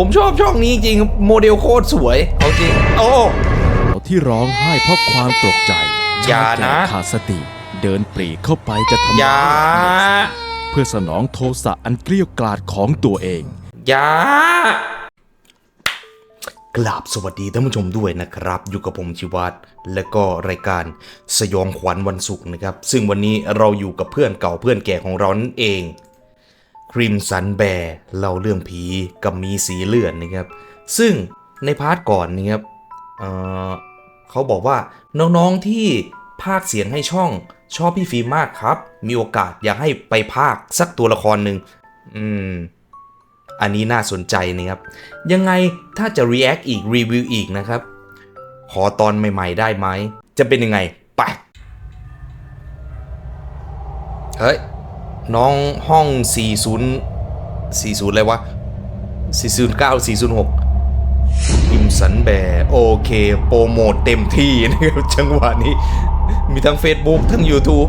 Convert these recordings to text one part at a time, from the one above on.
ผมชอบช่องนี้จริงๆโมเดลโคตรสวยเอาจริง โอ้ ที่ร้องไห้เพราะความตกใจอย่าชยแก่นะขาดสติ เดินปรีเข้าไปจะทำอย่าร้ายเพื่อสนองโทสะอันเกลี้ยวกล่อดของตัวเอง อย่ากราบสวัสดีท่านผู้ชมด้วยนะครับ อยู่กับผมชิวัตรและก็รายการสยองขวัญวันศุกร์นะครับ ซึ่งวันนี้เราอยู่กับเพื่อนเก่าเพื่อนแก่ของเรานั่นเอง ครีมสันแบร์เล่าเรื่องผีกับมีสีเลือดนะครับ ซึ่งในพาร์ทก่อนนะครับเเขาบอกว่าน้องๆที่ภาคเสียงให้ช่องชอบพี่ฟิล์มมากครับ มีโอกาสอยากให้ไปภาคสักตัวละครหนึ่งอืม อันนี้น่าสนใจนะครับ ยังไงถ้าจะ react อีก รีวิวอีกนะครับ ขอตอนใหม่ๆได้ไหม จะเป็นยังไง ไป เฮ้ย น้องห้อง 40 40 อะไรวะ 409 406อิมสันแบร์โอเค โปรโมทเต็มที่นะครับจังหวะนี้ มีทั้ง Facebook ทั้ง YouTube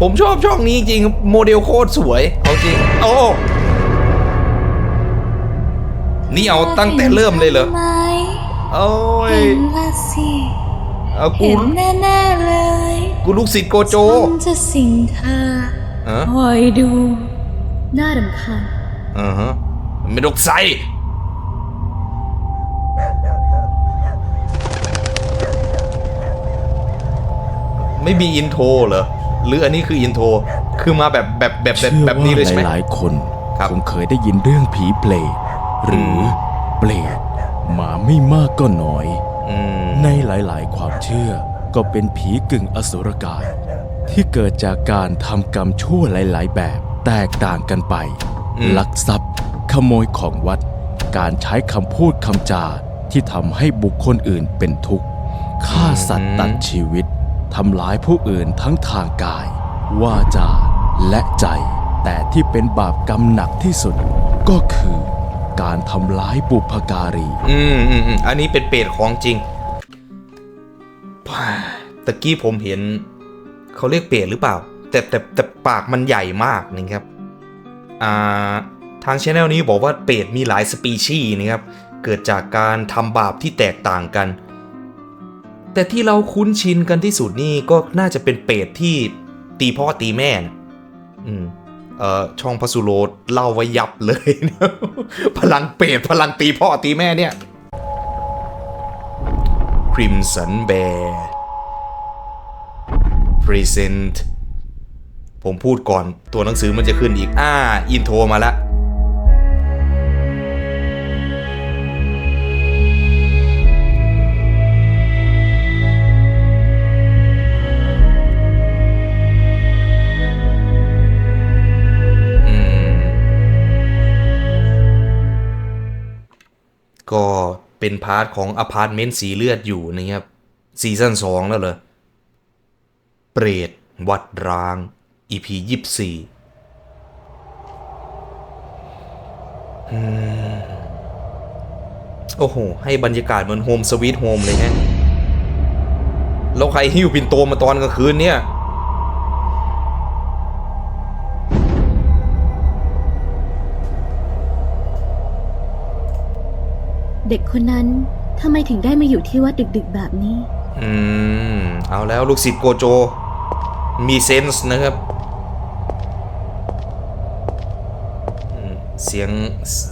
ผมชอบช่องนี้จริงๆโมเดลโคตรสวย เอาจริง โอ้นี่เอาตั้งแต่เริ่มเลยเหรอไหมโอ้ยเห็นละสิเอากูเห็นแน่ๆเลย กูลูกศิษย์โกโจ ฉันจะสิงเธออะคอยดู น่ารำคาญอ่าฮะไม่ดกใสไม่มีอินโทรเหรอ หรืออันนี้คืออินโทร คือมาแบบแบบแบบแบบเชื่อแบบนี้เลยใช่ไหมว่าหลายๆคนครับคงเคยได้ยินเรื่องผีเปรตหรืออมเปรตมาไม่มากก็น้อย อืม ในหลายๆ ความเชื่อ ก็เป็นผีกึ่งอสุรกาย ที่เกิดจากการทำกรรมชั่วหลาย ๆ แบบแตกต่างกันไปอืมลักทรัพย์ ขโมยของวัด การใช้คำพูดคำจาที่ทำให้บุคคลอื่นเป็นทุกข์ฆ่าสัตว์ตัดชีวิตทำร้ายผู้อื่นทั้งทางกาย วาจา และใจ แต่ที่เป็นบาปกรรมหนักที่สุดก็คือ การทำร้ายบุพการี อืมอืมอืมอันนี้เป็นเปรตของจริง ตะกี้ผมเห็นเขาเรียกเปรตหรือเปล่า แต่แต่แต่ปากมันใหญ่มากนะครับอ่าทางช anel นี้บอกว่าเปรตมีหลายสปีชีส์นะครับ เกิดจากการทำบาปที่แตกต่างกัน แต่ที่เราคุ้นชินกันที่สุดนี่ก็น่าจะเป็นเปรตที่ตีพ่อตีแม่นะอืมเอ่อช่องพระสุโรเล่าไว้ยับเลยนะพลังเปรตพลังตีพ่อตีแม่เนี่ย Crimson Bear Present ผมพูดก่อนตัวหนังสือมันจะขึ้นอีก อ่า อินโทรมาล้วอืมก็เป็นพาร์ทของอพาร์ตเมนต์สีเลือดอยู่นะครับซีซั่น2แล้วเหรอ เปรต วัดร้าง EP ยี่สี่โอ้โห ให้บรรยากาศเหมือนโฮมสวีทโฮมเลยฮะ แล้วใครหิ้วปินโตมาตอนกลางคืนเนี่ย เด็กคนนั้นทำไมถึงได้มาอยู่ที่วัดดึกๆแบบนี้ อืม เอาแล้วลูกศิษย์โกโจ มีเซนส์นะครับเสียง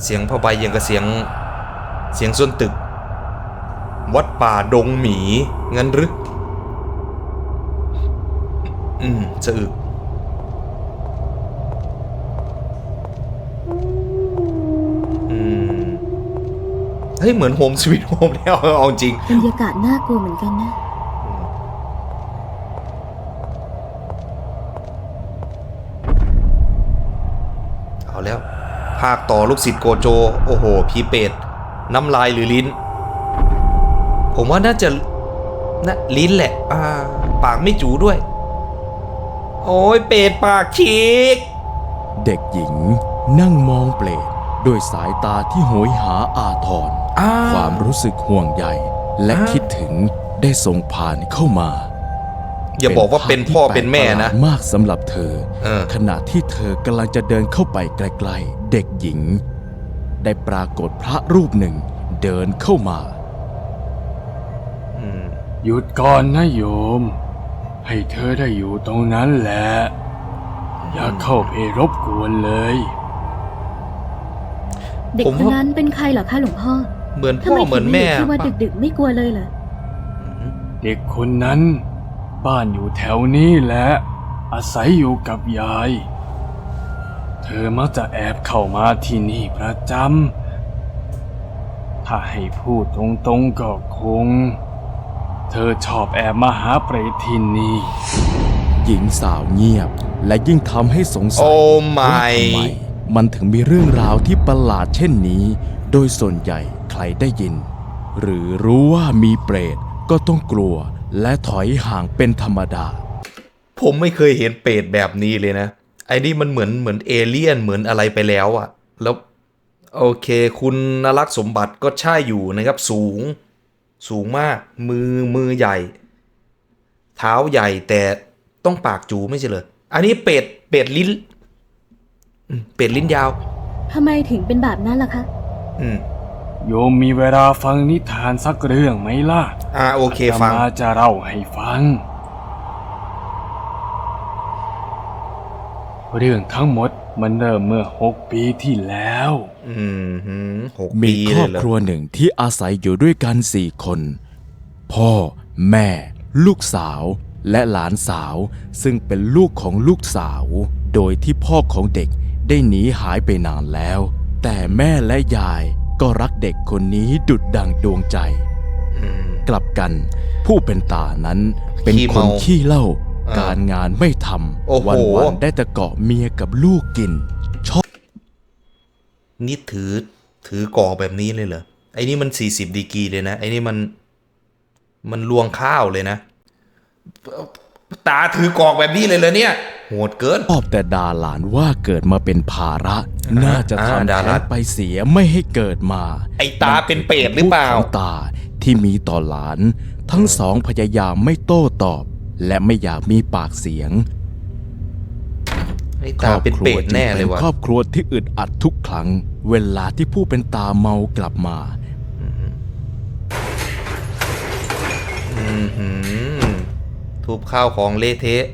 เสียงผ้าใบยังกับเสียงเสียงส้นตึก วัดป่าดงหมีงั้นหรืออืมสะอึกอืมเฮ้ยเหมือนโฮมสวีทโฮมแล้วเอาจริงบรรยากาศน่ากลัวเหมือนกันนะ เอาแล้ว ภาคต่อลูกศิษย์โกโจ โอ้โห พีเป็ด น้ำลายหรือลิ้น ผมว่าน่าจะนะลิ้นแหละ อ่า ปากไม่จูด้วย โอ้ยเป็ดปากฉีก เด็กหญิงนั่งมองเปลดด้วยสายตาที่โหยหาอาทรอ่าความรู้สึกห่วงใยและอ่าคิดถึงได้ส่งผ่านเข้ามา อย่าบอกว่าเป็นพ่อเป็นแม่นะภาพที่แปลกประหลาดมากสำหรับเธอเออขณะที่เธอกำลังจะเดินเข้าไปใกล้ๆเด็กหญิง ได้ปรากฏพระรูปหนึ่งเดินเข้ามาอืมหยุดก่อนนะโยม ให้เธอได้อยู่ตรงนั้นแหละ อย่าเข้าไปรบกวนเลย เด็กผมคนว่านั้นเป็นใครเหรอคะหลวงพ่อ เหมือนทำพ่อไมเหมืถึอนงไม่แม่อยู่ที่ว่าปะดึกๆไม่กลัวเลยเหรอ เด็กคนนั้น บ้านอยู่แถวนี้แหละ อาศัยอยู่กับยาย เธอมักจะแอบเข้ามาที่นี่ประจำ ถ้าให้พูดตรงๆก็คง เธอชอบแอบมาหาเปรตที่นี่ หญิงสาวเงียบและยิ่งทำให้สงสัโอ้ยไม่ว่าทำไมมันถึงมีเรื่องราวที่ประหลาดเช่นนี้ โดยส่วนใหญ่ใครได้ยิน หรือรู้ว่ามีเปรตก็ต้องกลัว และถอยห่างเป็นธรรมดา ผมไม่เคยเห็นเป็ดแบบนี้เลยนะ ไอ้นี่มันเหมือนเหมือนเอเลี่ยนเหมือนอะไรไปแล้วอะแล้ว โอเค คุณนรักษ์สมบัติก็ใช่อยู่นะครับ สูง สูงมาก มือมือใหญ่ เท้าใหญ่แต่ต้องปากจูไม่ใช่เลยอันนี้เป็ดเป็ดลิ้นอืมเป็ดลิ้นยาวทำไมถึงเป็นแบบนั้นล่ะคะ อืม โยมมีเวลาฟังนิทานสักเรื่องไหมล่ะ อ่าโอเคฟัง อาตมาจะเล่าให้ฟัง เรื่องทั้งหมดมันเริ่มเมื่อหกปีที่แล้ว อืมหืมหกมีปีครเลอยบเหรอครัวหนึ่งที่อาศัยอยู่ด้วยกันสี่คน พ่อ แม่ ลูกสาว และหลานสาว ซึ่งเป็นลูกของลูกสาว โดยที่พ่อของเด็กได้หนีหายไปนานแล้ว แต่แม่และยาย ก็รักเด็กคนนี้ดุดดังดวงใจอืมกลับกันผู้เป็นตานั้นเป็นขี้คเมานขี้เหล้าอ่า การงานไม่ทโอ้โหำวันๆได้แต่เกาะเมียกับลูกกิน ชอบ นี่ถือถือกรอกแบบนี้เลยเหรอ ไอ้นี่มันสี่สิบดีกรีเลยนะ ไอ้นี่มัน มันลวงข้าวเลยนะ ตาถือกรอกแบบนี้เลยเหรอเนี่ยโหดเกิน ชอบแต่ด่าหลานว่าเกิดมาเป็นภาระ น่าจะอ่าทำด่าแท้หลาน ไปเสียไม่ให้เกิดมา ไอ้ตาเป็นเปรตหรือเปล่าคำพูดของตาที่มีต่อหลาน ทั้งสองพยายามไม่โต้ตอบ และไม่อยากมีปากเสียงไอ้ตาเป็นเปรตแน่เลยจึงว่ะ ครอบครัวที่อึดอัดทุกครั้ง เวลาที่ผู้เป็นตาเมากลับมา อือหือ ทุบข้าวของเละเทะ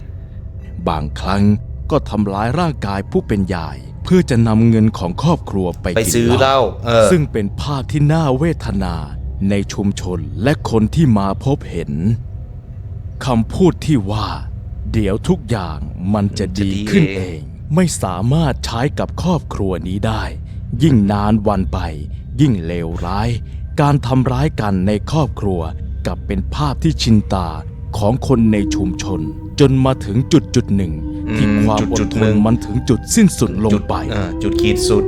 บางครั้งก็ทำร้ายร่างกายผู้เป็นยาย เพื่อจะนำเงินของครอบครัวไปไปกินซื้อเหล้าเออ ซึ่งเป็นภาพที่น่าเวทนาในชุมชนและคนที่มาพบเห็นคำพูดที่ว่า เดี๋ยวทุกอย่างมันจะดีขึ้นเองไม่สามารถใช้กับครอบครัวนี้ได้ ยิ่งนานวันไป ยิ่งเลวร้าย การทำร้ายกันในครอบครัวกลับเป็นภาพที่ชินตา ของคนในชุมชน จนมาถึงจุดจุดหนึ่ง ที่อืมความอจุดดทๆหนึ่นงมันถึงจุดสิ้นสุดลงจุดไปเออจุดขีดสุด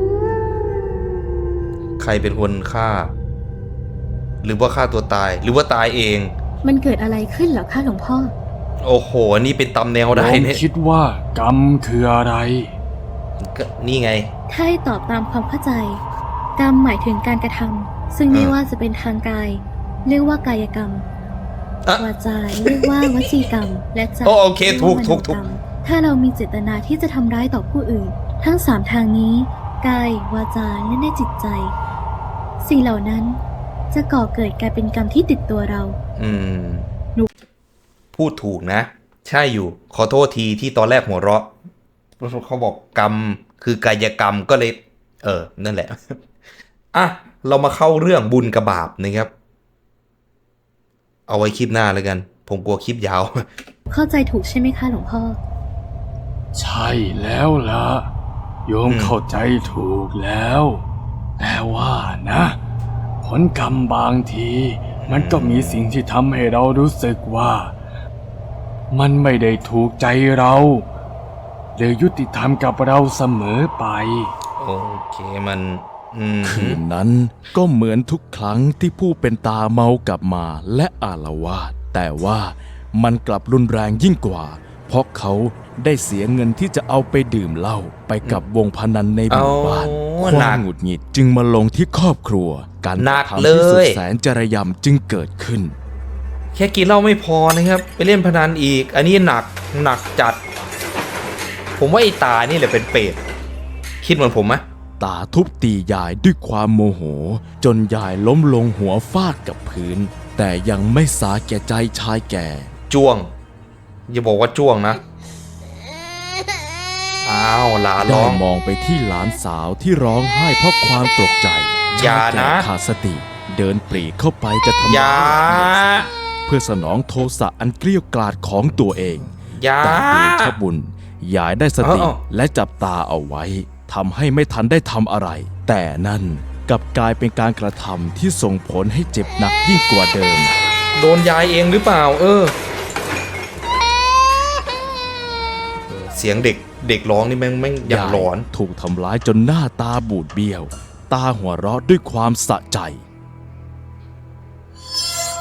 ใครเป็นคนฆ่า หรือว่าฆ่าตัวตายหรือว่าตายเอง มันเกิดอะไรขึ้นเหรอคะหลวงพ่อ โอ้โหอันนี้เป็นตำแนวโยได้มเนี่ยคิดว่ากรรมคืออะไรก็นี่ไง ถ้าให้ตอบตามความเข้าใจ กรรมหมายถึงการกระทำซึ่งไม่อ่าว่าจะเป็นทางกาย เรียกว่ากายกรรม อะวาจาเรียกว่าวจีกรรม และใจโอโอเครียถูกว่าถูกมโนถูกรรมถ้าเรามีเจตนาที่จะทำร้ายต่อผู้อื่น ทั้งสามทางนี้ กายวาจาและในจิตใจ สิ่งเหล่านั้นจะก่อเกิดกลายเป็นกรรมที่ติดตัวเรา อืมหนูพูดถูกนะ ใช่อยู่ ขอโทษทีที่ตอนแรกหัวเราะ เขาบอกกรรม คือกายกรรมก็เลย เออ นั่นแหละ อะ เรามาเข้าเรื่องบุญกับบาปนะครับ เอาไว้คลิปหน้าแล้วกัน ผมกลัวคลิปยาว เข้าใจถูกใช่ไหมคะหลวงพ่อ ใช่แล้วล่ะ โยมอืม เข้าใจถูกแล้ว แต่ว่านะ ผลกรรมบางที มันก็มีสิ่งที่ทำให้เรารู้สึกว่า มันไม่ได้ถูกใจเรา หรือยุติธรรมกับเราเสมอไป โอเคมันอืม คืนนั้นก็เหมือนทุกครั้งที่ผู้เป็นตาเมากลับมาและอาละวาดแต่ว่ามันกลับรุนแรงยิ่งกว่า เพราะเขาได้เสียเงินที่จะเอาไปดื่มเหล้าไปกับวงพนันในหมู่บ้านเอาคหนัวามกหงุดหงิดจึงมาลงที่ครอบครัว การหนักกระทำที่สุเลดยแสนจระยำจึงเกิดขึ้นคแค่กินเหล้าไม่พอนะครับ ไปเล่นพนันอีก อันนี้หนักหนักจัด ผมว่าไอ้ตานี่แหละเป็นเปรตคิดเหมือนผมไหม ตาทุบตียายด้วยความโมโห จนยายล้มลงหัวฟาดกับพื้น แต่ยังไม่สาแก่ใจชายแก่ จ้วง อย่าบอกว่าจ้วงนะ อ้าวหลานร้ได้อง มองไปที่หลานสาวที่ร้องไห้เพราะความตกใจอย่านะชยแก่ขาดสติ เดินปรีเข้าไปจะทำอย่าเพื่อสนองโทสะอันเกลี้ยวกล่อดของตัวเอง อย่า แต่เดชบุญยายได้สติเอ้า และจับตาเอาไว้ ทำให้ไม่ทันได้ทำอะไร แต่นั่นกลับกลายเป็นการกระทำที่ส่งผลให้เจ็บหนักยิ่งกว่าเดิม โดนยายเองหรือเปล่า เออ เสียงเด็กเด็กร้องนี่แม่งแม่งอย่างหลอน ถูกทำร้ายจนหน้าตาบูดเบี้ยว ตาหัวเราะด้วยความสะใจ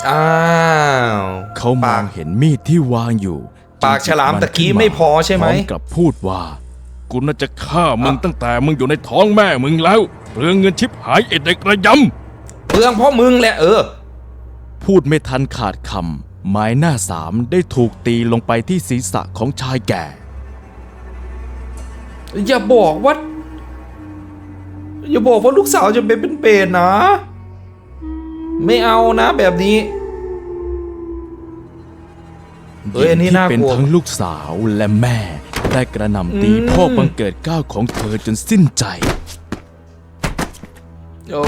อ้าวเขามปาอกงเห็นมีดที่วางอยู่ปากฉลามตะกี้ไม่พอใช่ไหมพร้อมกับพูดว่า กูน่าจะฆ่ามึงตั้งแต่มึงอยู่ในท้องแม่มึงแล้วเปลืองเงินชิบหายเอ็ดเด็กระยเปลืองเพราะมึงแหละเออำพูดไม่ทันขาดคำไม้หน้าสามได้ถูกตีลงไปที่ศีรษะของชายแก่ อย่าบอกว่า อย่าบอกว่าลูกสาวจะเป็นเป็นเปรตนะ ไม่เอานะแบบนี้เฮ้ยอันนี้หญิงน่าที่เป็นกลัวทั้งลูกสาวและแม่ ได้กระหน่ำตีอืมพ่อบังเกิดเกล้าวของเธอจนสิ้นใจ โอ้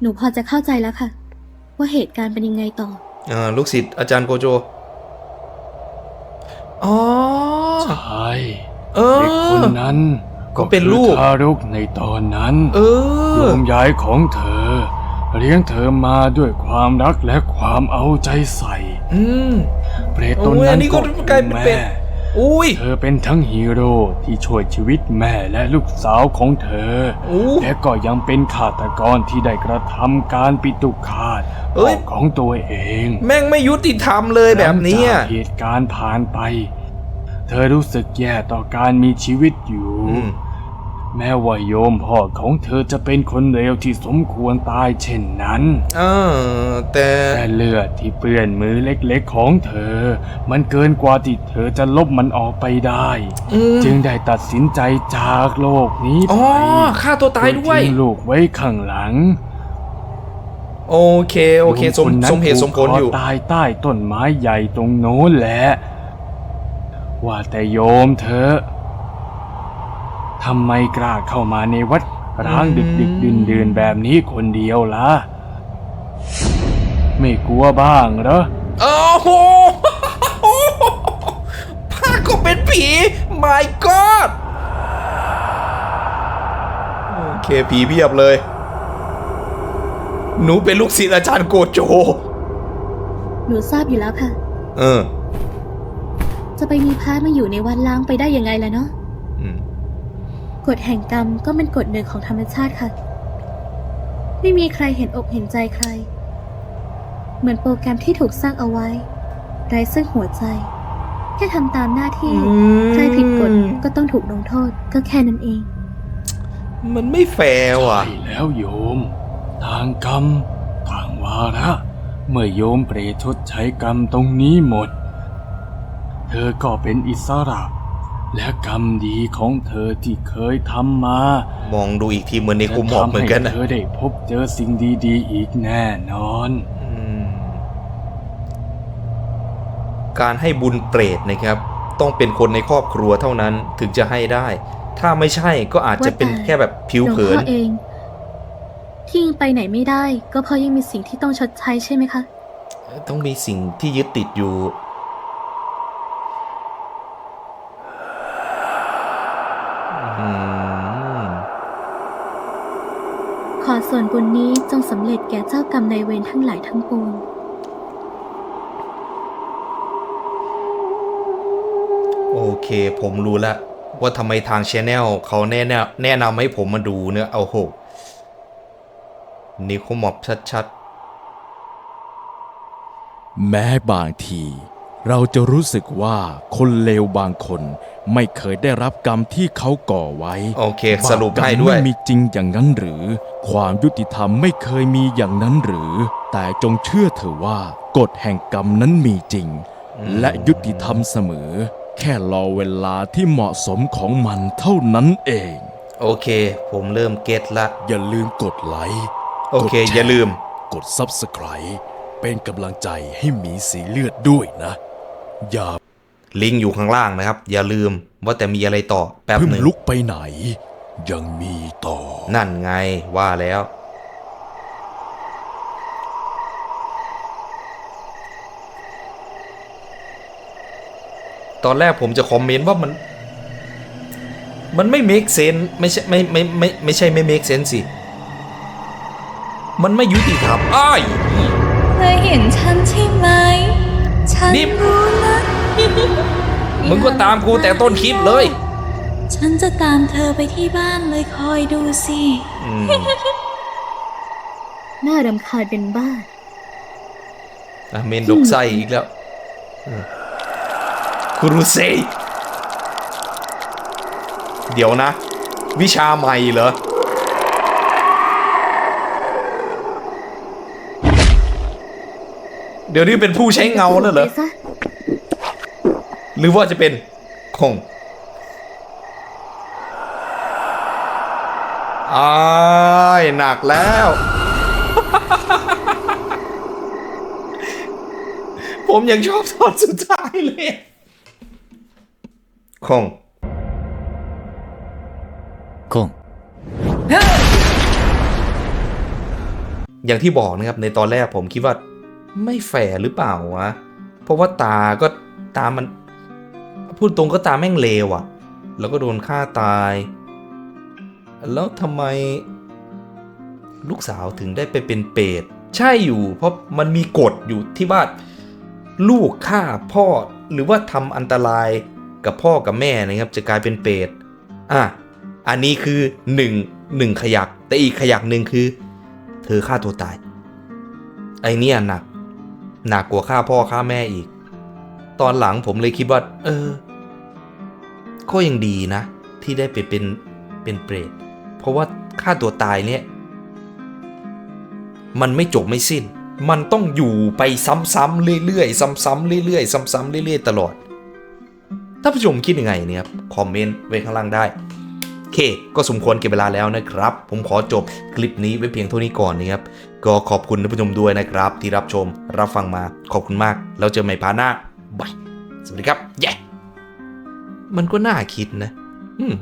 หนูพอจะเข้าใจแล้วค่ะ ว่าเหตุการณ์เป็นยังไงต่อเอ่อลูกศิษย์อาจารย์โกโจ อ๋อ ใช่เอเด็กคนอนั้นก็เป็นลูก คือทารกในตอนนั้นเอโยอมยายของเธอ เลี้ยงเธอมาด้วยความรักและความเอาใจใส่ อืม เปรตตนโอ้ยอันั้นนนี้ก็ก็คืกลายเป็นอเป็แม่ด อุ้ย เธอเป็นทั้งฮีโร่ที่ช่วยชีวิตแม่และลูกสาวของเธออู้และก็ยังเป็นฆาตกรที่ได้กระทำการปิตุฆาตเอ้ยของตัวเอง แม่งไม่ยุติธรรมเลยแบบนี้หลังอะจากเหตุการณ์ผ่านไป เธอรู้สึกแย่ต่อการมีชีวิตอยู่อืม แม้ว่าโยมพ่อของเธอจะเป็นคนเลวที่สมควรตายเช่นนั้นเออแต่แต่เลือดที่เปื้อนมือเล็กๆของเธอ มันเกินกว่าที่เธอจะลบมันออกไปได้อืมจึงได้ตัดสินใจจากโลกนี้อ๋ไปอฆ่าตัวตายด้วยโทิ้งลูกไว้ข้างหลังโอเคโอเคสมโยนนั้นสมเหตุสมผลอยู่ผูกคตายใต้ต้นไม้ใหญ่ตรงโน้นแหละ ว่าแต่โยมเธอ ทำไมกล้าเข้ามาในวัดร้างดึกดึกดื่นดื่นๆแบบนี้คนเดียวล่ะ ไม่กลัวบ้างเหรอโอ้โหพาก็เป็นผี my god โอเคผีเพียบเลย หนูเป็นลูกศิษย์อาจารย์โกโจ หนูทราบอยู่แล้วค่ะ เออ จะไปมีพระมาอยู่ในวัดล้างไปได้ยังไงล่ะเนาะอืม กฎแห่งกรรมก็เป็นกฎหนึ่งของธรรมชาติค่ะ ไม่มีใครเห็นอกเห็นใจใคร เหมือนโปรแกรมที่ถูกสร้างเอาไว้ ไร้ซึ่งหัวใจ แค่ทำตามหน้าที่ อืม ใครผิดกฎก็ต้องถูกลงโทษก็แค่นั้นเอง มันไม่แฟร์ว่ะ ใช่แล้วโยม ทางกรรมทางวาระเมื่อโยมเปรตชดใช้กรรมตรงนี้หมด เธอก็เป็นอิสระ และกรรมดีของเธอที่เคยทำมา มองดูอีกทีเหมือนในจะคุมหมอบทำเหมือนให้กันนะเธอได้พบเจอสิ่งดีๆ อีกแน่นอนอืมการให้บุญเปรตนะครับ ต้องเป็นคนในครอบครัวเท่านั้นถึงจะให้ได้ ถ้าไม่ใช่ก็อาจจะเป็นว่าแต่แค่แบบผิวหลวงเผิพ่อนเอง ที่ยังไปไหนไม่ได้ ก็เพราะยังมีสิ่งที่ต้องชดใช้ใช่ไหมคะ ต้องมีสิ่งที่ยึดติดอยู่ ส่วนบุญนี้จงสำเร็จแก่เจ้ากรรมนายเวรทั้งหลายทั้งปวง โอเค ผมรู้แล้วว่าทำไมทางชแนลเขาแนะนำแนะนำให้ผมมาดูเนื้อเอาโหนิโคมอบชัดแม้บางที เราจะรู้สึกว่าคนเลวบางคนไม่เคยได้รับกรรมที่เขาก่อไว้โอเค สรุปให้ด้วยบาปกรรมไม่มีจริงอย่างนั้นหรือ ความยุติธรรมไม่เคยมีอย่างนั้นหรือ แต่จงเชื่อเถอะว่ากฎแห่งกรรมนั้นมีจริง และยุติธรรมเสมอ แค่รอเวลาที่เหมาะสมของมันเท่านั้นเอง โอเค ผมเริ่มเก็ตละ อย่าลืมกดไลค์โอเคกดแชร์อย่าลืม กด Subscribe เป็นกำลังใจให้หมีสีเลือดด้วยนะ อย่าลิงก์อยู่ข้างล่างนะครับ อย่าลืมว่าแต่มีอะไรต่อแป๊บเพิ่งหนึ่งลุกไปไหน ยังมีต่อ นั่นไงว่าแล้ว ตอนแรกผมจะคอมเมนต์ว่ามัน มันไม่ make sense ไม่ใช่ไม่ไม่ไม่ไม่ใช่ไม่ make sense สิ มันไม่ยุติธรรมอ้ายเคยเห็นฉันใช่ไหม ฉันนี่ รู้นะมึงก็ตามกูแต่ต้นคลิปเลย ฉันจะตามเธอไปที่บ้านเลยคอยดูสิ อืมน่ารำคาญเป็นบ้า อะเมนดกไส้อีกแล้วอืมคุรุเซยเดี๋ยวนะ วิชาใหม่เหรอ เดี๋ยวนี้เป็นผู้ใช้เงาแล้วเหรอไปซะหรือว่าจะเป็นคงอ้ายหนักแล้ว ผมยังชอบตอนสุดท้ายเลยคงคงอย่างที่บอกนะครับในตอนแรกผมคิดว่า ไม่แฝงหรือเปล่าวะ เพราะว่าตาก็ตามัน พูดตรงก็ตาแม่งเลวอะแล้วก็โดนฆ่าตาย แล้วทำไม ลูกสาวถึงได้ไปเป็นเปรตใช่อยู่ เพราะมันมีกฎอยู่ที่ว่าลูกฆ่าพ่อหรือว่าทำอันตรายกับพ่อกับแม่นะครับ จะกลายเป็นเปรตอะอันนี้คือหนึ่งหนึ่งขยัก แต่อีกขยักหนึ่งคือ เธอฆ่าตัวตาย ไอเนี่ยหนัก หนักกว่าฆ่าพ่อฆ่าแม่อีก ตอนหลังผมเลยคิดว่า เออ ก็ยังดีนะ ที่ได้ไปเป็นเป็นเปรต เพราะว่าฆ่าตัวตายเนี่ย มันไม่จบไม่สิ้น มันต้องอยู่ไปซ้ำๆเรื่อยๆซ้ำๆเรื่อยๆซ้ำๆเรื่อยๆตลอด ถ้าผู้ชมคิดยังไงเนี่ยครับคอมเมนต์ไว้ข้างล่างได้ เค ก็สมควรเก็บเวลาแล้วนะครับ ผมขอจบคลิปนี้ไว้เพียงเท่านี้ก่อนนะครับ ก็ขอบคุณท่านผู้ชมด้วยนะครับ ที่รับชมรับฟังมาขอบคุณมาก แล้วเจอใหม่พาหน้าบายสวัสดีครับ เย้ มันก็น่าคิดนะ อืม